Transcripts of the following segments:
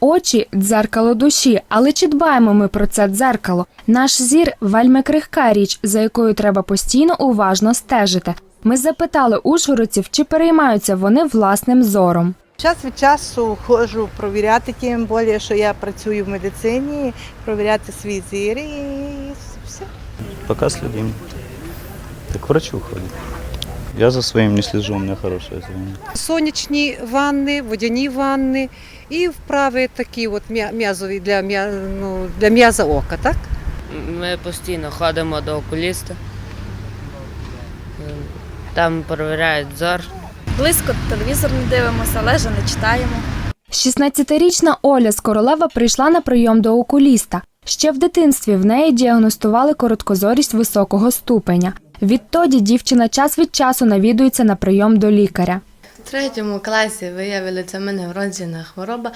Очі дзеркало душі, але чи дбаємо ми про це дзеркало? Наш зір вельми крихка річ, за якою треба постійно уважно стежити. Ми запитали ужгородців, чи переймаються вони власним зором. Час від часу ходжу провіряти, тим більше, що я працюю в медицині, провіряти свій зір і все. Пока следим. Так врачу ходит. Я за своим не слежу, у меня хорошее зрение. сонячні ванни, водяні ванни і вправи такі от м'язові для, м'я- ну, для м'яза ока, так? Ми постійно ходимо до окуліста. Там перевіряють зор. Близько телевізор не дивимося, лежа не читаємо. 16-річна Оля з Королева прийшла на прийом до окуліста. Ще в дитинстві в неї діагностували короткозорість високого ступеня. Відтоді дівчина час від часу навідується на прийом до лікаря. У третьому класі виявили це в мене вроджена хвороба.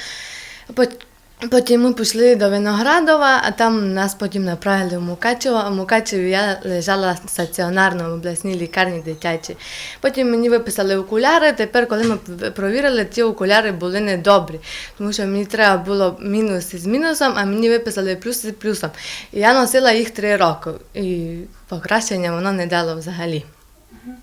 Пот- Потім ми пішли до Виноградова, а там нас потім направили в Мукачево. А в Мукачеві я лежала стаціонарно в обласній лікарні дитячій. Потім мені виписали окуляри. Тепер, коли ми провірили, ті окуляри були недобрі, тому що мені треба було мінус із мінусом, а мені виписали плюс із плюсом. І я носила їх три роки. І покращення воно не дало взагалі.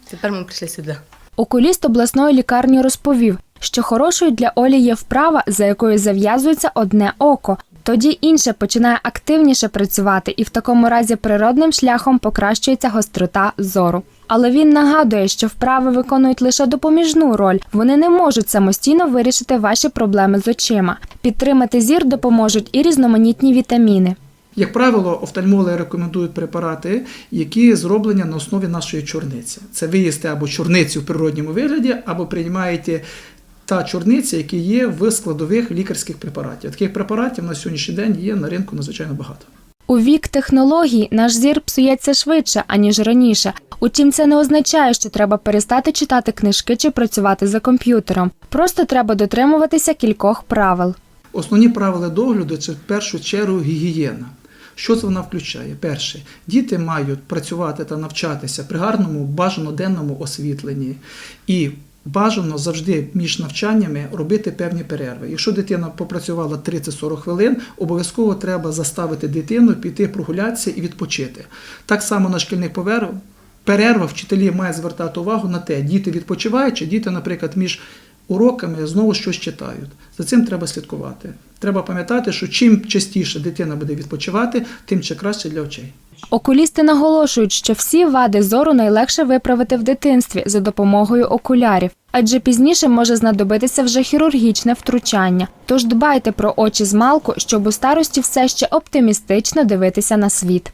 Тепер ми прийшли сюди. Окуліст обласної лікарні розповів, що хорошою для Олі є вправа, за якою зав'язується одне око. Тоді інше починає активніше працювати, і в такому разі природним шляхом покращується гострота зору. Але він нагадує, що вправи виконують лише допоміжну роль. Вони не можуть самостійно вирішити ваші проблеми з очима. Підтримати зір допоможуть і різноманітні вітаміни. Як правило, офтальмологи рекомендують препарати, які зроблені на основі нашої чорниці. Це ви їсте або чорницю в природньому вигляді, або приймаєте та чорниця, які є в складових лікарських препаратів. Таких препаратів на сьогоднішній день є на ринку надзвичайно багато. У вік технологій наш зір псується швидше, аніж раніше. Утім, це не означає, що треба перестати читати книжки чи працювати за комп'ютером. Просто треба дотримуватися кількох правил. Основні правила догляду це в першу чергу гігієна. Що це вона включає? Перше, діти мають працювати та навчатися при гарному бажано денному освітленні і бажано завжди між навчаннями робити певні перерви. Якщо дитина попрацювала 30-40 хвилин, обов'язково треба заставити дитину піти прогулятися і відпочити. Так само на шкільних поверх- перервах вчителі мають звертати увагу на те, діти відпочивають, чи діти, наприклад, між уроками знову щось читають. За цим треба слідкувати. Треба пам'ятати, що чим частіше дитина буде відпочивати, тим ще краще для очей. Окулісти наголошують, що всі вади зору найлегше виправити в дитинстві за допомогою окулярів, адже пізніше може знадобитися вже хірургічне втручання. Тож дбайте про очі з малку, щоб у старості все ще оптимістично дивитися на світ.